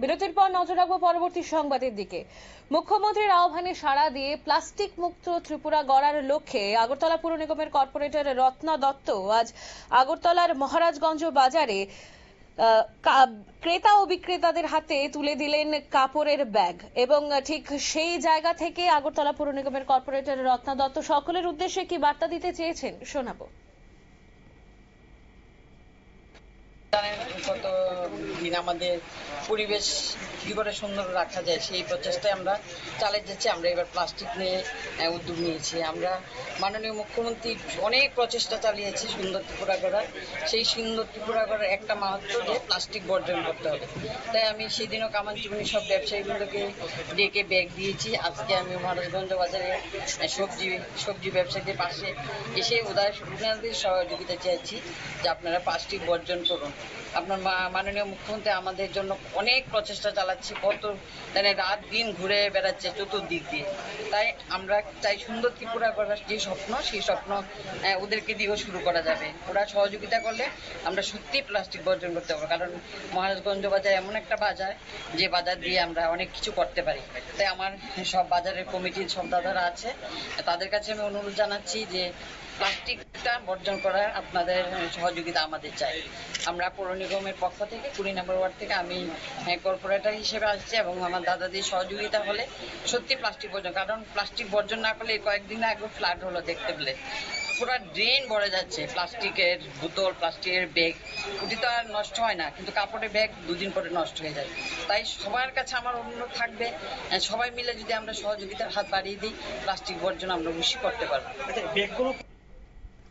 বিরতির পর নজর রাখব পরবর্তী সংবাদের দিকে। মুখ্যমন্ত্রীর আহ্বানে সাড়া দিয়ে প্লাস্টিক মুক্ত ত্রিপুরা গড়ার লক্ষ্যে আগরতলা পুর নিগমের কর্পোরেটর রত্না দত্ত আজ আগরতলার মহারাজগঞ্জ বাজারে ক্রেতা ও বিক্রেতাদের হাতে তুলে দিলেন কাপড়ের ব্যাগ এবং ঠিক সেই জায়গা থেকে আগরতলা পুর নিগমের কর্পোরেটর রত্না দত্ত সকলের উদ্দেশ্যে কি বার্তা দিতে চেয়েছেন শোনাবো। দিন আমাদের পরিবেশ কি করে সুন্দর রাখা যায়, সেই প্রচেষ্টায় আমরা চালিয়ে যাচ্ছি, আমরা এবার প্লাস্টিক নিয়ে উদ্যোগ নিয়েছি। আমরা মাননীয় মুখ্যমন্ত্রী অনেক প্রচেষ্টা চালিয়েছি সুন্দর ত্রিপুরা করার সেই সুন্দর ত্রিপুরা করার একটা মাহাত্ম যে প্লাস্টিক বর্জন করতে হবে। তাই আমি সেদিনও কামানচিমনি সব ব্যবসায়ীগুলোকে ডেকে ব্যাগ দিয়েছি। আজকে আমি মহারাজগঞ্জ বাজারে সবজি সবজি ব্যবসায়ীদের পাশে এসে উদয় সহযোগিতা চাইছি যে আপনারা প্লাস্টিক বর্জন করুন। আপনার মাননীয় মুখ্যমন্ত্রী আমাদের জন্য অনেক প্রচেষ্টা চালাচ্ছে, কত মানে রাত দিন ঘুরে বেড়াচ্ছে চতুর্দিক দিয়ে। তাই আমরা চাই সুন্দর ত্রিপুরা করার যে স্বপ্ন, সেই স্বপ্ন ওদেরকে দিয়েও শুরু করা যাবে। ওরা সহযোগিতা করলে আমরা সত্যি প্লাস্টিক বর্জন করতে পারব। কারণ মহারাজগঞ্জ বাজার এমন একটা বাজার, যে বাজার দিয়ে আমরা অনেক কিছু করতে পারি। তাই আমার সব বাজারের কমিটির সব দাদারা আছে। তাদের কাছে আমি অনুরোধ জানাচ্ছি যে প্লাস্টিকটা বর্জন করার আপনাদের সহযোগিতা আমাদের চাই। আমরা পৌর নিগমের পক্ষ থেকে, কুড়ি নম্বর ওয়ার্ড থেকে আমি কর্পোরেটর হিসেবে আসছি এবং আমার দাদাদের সহযোগিতা হলে সত্যি প্লাস্টিক বর্জন, কারণ প্লাস্টিক বর্জন না করলে কয়েকদিন আগে ফ্লাড হলো দেখতে পেলে। পুরো ড্রেন ভরে যাচ্ছে, প্লাস্টিকের বোতল, প্লাস্টিকের ব্যাগ ওটি তো আর নষ্ট হয় না, কিন্তু কাপড়ের ব্যাগ দুদিন পরে নষ্ট হয়ে যায়। তাই সবার কাছে আমার অনুরোধ থাকবে সবাই মিলে যদি আমরা সহযোগিতার হাত বাড়িয়ে দিই, প্লাস্টিক বর্জন আমরা বেশি করতে পারব।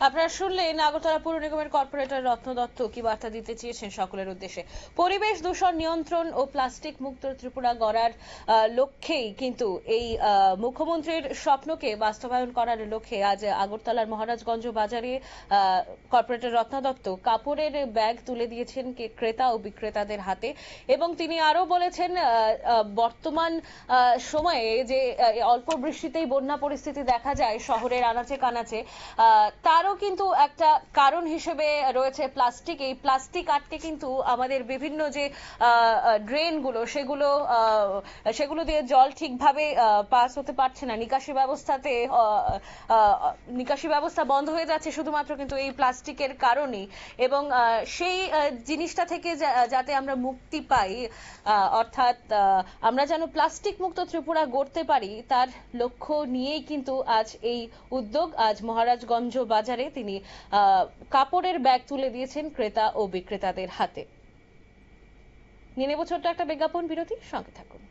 আপনারা শুনলেন আগরতলা পুর নিগমের কর্পোরেটর রত্ন দত্ত কি বার্তা দিতে চেয়েছেন সকলের উদ্দেশ্যে। পরিবেশ দূষণ নিয়ন্ত্রণ ও প্লাস্টিক মুক্ত ত্রিপুরা গড়ার লক্ষ্যেই কিন্তু এই মুখ্যমন্ত্রীর স্বপ্নকে বাস্তবায়ন করার লক্ষ্যে আজ আগরতলার মহারাজগঞ্জ বাজারে কর্পোরেটর রত্ন দত্ত কাপড়ের ব্যাগ তুলে দিয়েছেন ক্রেতা ও বিক্রেতাদের হাতে এবং তিনি আরও বলেছেন বর্তমান সময়ে যে অল্প বৃষ্টিতেই বন্যা পরিস্থিতি দেখা যায় শহরের আনাচে কানাচে আহ, তারও কিন্তু একটা কারণ হিসেবে রয়েছে প্লাস্টিক। এই প্লাস্টিক আটকে কিন্তু আমাদের বিভিন্ন যে ড্রেনগুলো, সেগুলো সেগুলো দিয়ে জল ঠিকভাবে পাস হতে পারছে না। নিকাশি ব্যবস্থাতে নিকাশি ব্যবস্থা বন্ধ হয়ে যাচ্ছে শুধুমাত্র কিন্তু এই প্লাস্টিকের কারণেই। এবং সেই জিনিসটা থেকে যাতে আমরা মুক্তি পাই অর্থাৎ আমরা যেন প্লাস্টিক মুক্ত ত্রিপুরা গড়তে পারি, তার লক্ষ্য নিয়েই কিন্তু আজ এই উদ্যোগ। আজ মহারাজগঞ্জ বাজারে তিনি আহ, কাপড়ের ব্যাগ তুলে দিয়েছেন ক্রেতা ও বিক্রেতাদের হাতে। নিয়ে নেব ছোট্ট একটা বিজ্ঞাপন বিরতি সঙ্গে থাকুন।